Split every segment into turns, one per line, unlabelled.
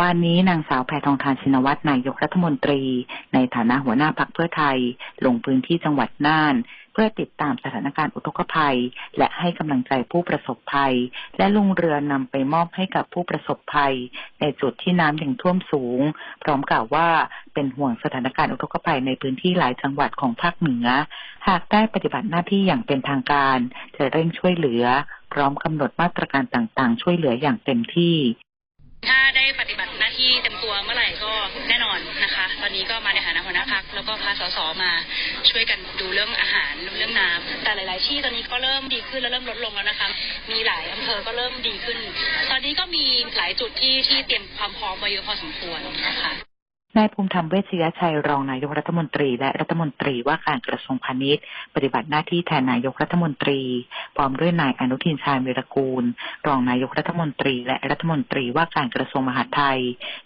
วันนี้นางสาวแพทองทานชินวัตรนายกรัฐมนตรี ในฐานะหัวหน้าพักเพื่อไทย ลงพื้นที่จังหวัดน่าน เพื่อติดตามสถานการณ์อุทกภัย และให้กำลังใจผู้ประสบภัย และลงเรือนำไปมอบให้กับผู้ประสบภัย ในจุดที่น้ำยังท่วมสูง พร้อมกล่าวว่าเป็นห่วงสถานการณ์อุทกภัยในพื้นที่หลายจังหวัดของภาคเหนือ หากได้ปฏิบัติหน้าที่อย่างเป็นทางการ จะเร่งช่วยเหลือ พร้อมกำหนดมาตรการต่างๆ ช่วยเหลืออย่างเต็มที่
ถ้าได้ปฏิบัติหน้าที่เต็มตัวเมื่อไหร่ก็แน่นอนนะคะ ตอนนี้ก็มาในฐานะหัวหน้าพักแล้วก็พาสสมาช่วยกันดูเรื่องอาหารเรื่องน้ำแต่หลาย ๆ ที่ตอนนี้ก็เริ่มดีขึ้นและเริ่มลดลงแล้วนะคะ มีหลายอำเภอก็เริ่มดีขึ้น ตอนนี้ก็มีหลายจุดที่ที่เตรียมความพร้อมไว้เยอะพอสมควรนะคะ
นายภูมิธรรมเวชยชัยรองนายกรัฐมนตรี และรัฐมนตรีว่าการกระทรวงพาณิชย์ ปฏิบัติหน้าที่แทนนายกรัฐมนตรีพร้อมด้วยนายอนุทินชาญวีรกูล รองนายกรัฐมนตรีและรัฐมนตรีว่าการกระทรวงมหาดไทย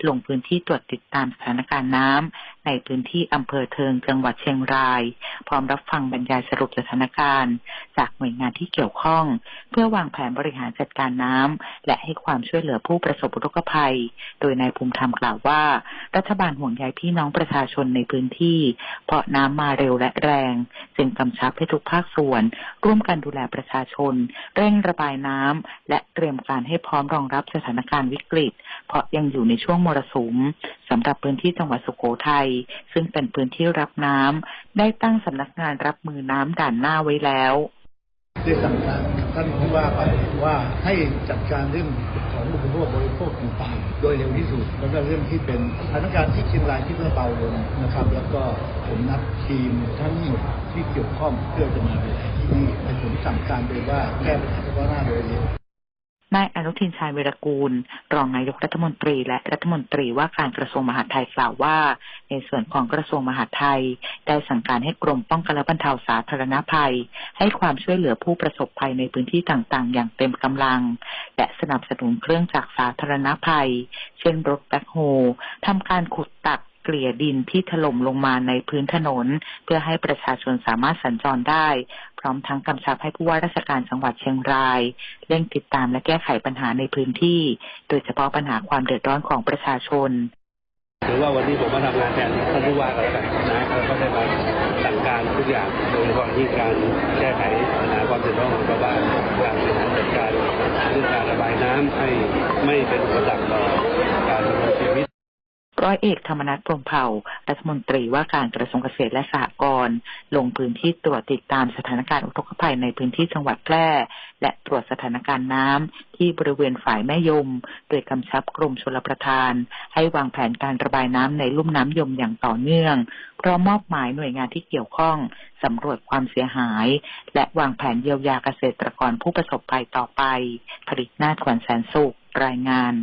ลงพื้นที่ตรวจติดตามสถานการณ์น้ำในพื้นที่อำเภอเทิงจังหวัดเชียงราย พร้อมรับฟังบรรยายสรุปสถานการณ์ จากหน่วยงานที่เกี่ยวข้อง เพื่อวางแผนบริหารจัดการน้ำและให้ความช่วยเหลือผู้ประสบอุทกภัย โดยนายภูมิธรรมกล่าวว่า รัฐบาลห่วงใยพี่น้องประชาชนในพื้นที่ เพราะน้ำมาเร็วและแรง จึงกำชับให้ทุกภาคส่วน ร่วมกันดูแลประชาชน เร่งระบายน้ำและเตรียมการให้พร้อมรองรับสถานการณ์วิกฤต เพราะยังอยู่ในช่วงมรสุมสำหรับพื้นที่จังหวัดสุโขทัยซึ่งเป็นพื้นที่รับน้ำได้ตั้งสำนักงานรับมือน้ำด่านหน้าไว้แล้ว
ได้สั่งการ ท่านผู้ว่าไปว่าให้จัดการเรื่องของอุปโภคบริโภคต่างๆโดยเร็วที่สุดแล้วก็เรื่องที่เป็นสถานการณ์ที่เชียงรายที่เริ่มเบาลงนะครับ แล้วก็ผมนัดทีมทั้งหมดที่เกี่ยวข้องเพื่อจะมาดูแลที่นี่และผมสั่งการไปว่าแก้ปัญหาเฉพาะหน้าโดยเร็ว
นายอนุทินชาญวีรกูล รองนายกรัฐมนตรีและรัฐมนตรีว่าการกระทรวงมหาดไทยกล่าวว่า ในส่วนของกระทรวงมหาดไทย ได้สั่งการให้กรมป้องกันและบรรเทาสาธารณภัย ให้ความช่วยเหลือผู้ประสบภัยในพื้นที่ต่างๆ อย่างเต็มกำลัง และสนับสนุนเครื่องจักรสาธารณภัย เช่นรถแบ็คโฮทำการขุดตัก กลี่ยดินที่ถล่มลงมาในพื้นถนน เพื่อให้ประชาชนสามารถสัญจรได้ พร้อมทั้งกำชับให้ผู้ว่าราชการจังหวัดเชียงรายเร่งติดตามและแก้ไขปัญหาในพื้นที่ โดยเฉพาะปัญหาความเดือดร้อนของประชาชน
ถือว่าวันนี้ผมมาทำงานแทนท่านผู้ว่าแล้วกันนะแล้วก็ได้มาสั่งการทุกอย่างโดยเฉพาะที่การแก้ไขปัญหาความเดือดร้อนของชาวบ้านการบริหารจัดการเรื่องการระบายน้ำให้ไม่เป็นอุปสรรคต่อการดำเนินชีวิต
ร้อยเอกธรรมนัฐพรหมเผ่า รัฐมนตรีว่าการกระทรวงเกษตรและสหกรณ์ลงพื้นที่ตรวจติดตามสถานการณ์อุทกภัยในพื้นที่จังหวัดแพร่ และตรวจสถานการณ์น้ำที่บริเวณฝ่ายแม่ยม โดยกำชับกรมชลประทาน ให้วางแผนการระบายน้ำในลุ่มน้ำยมอย่างต่อเนื่องพร้อมมอบหมายหน่วยงานที่เกี่ยวข้องสำรวจความเสียหาย และวางแผนเยียวยาเกษตรกรผู้ประสบภัยต่อไป ผลิตหน้าถวนแสนสุขรายงาน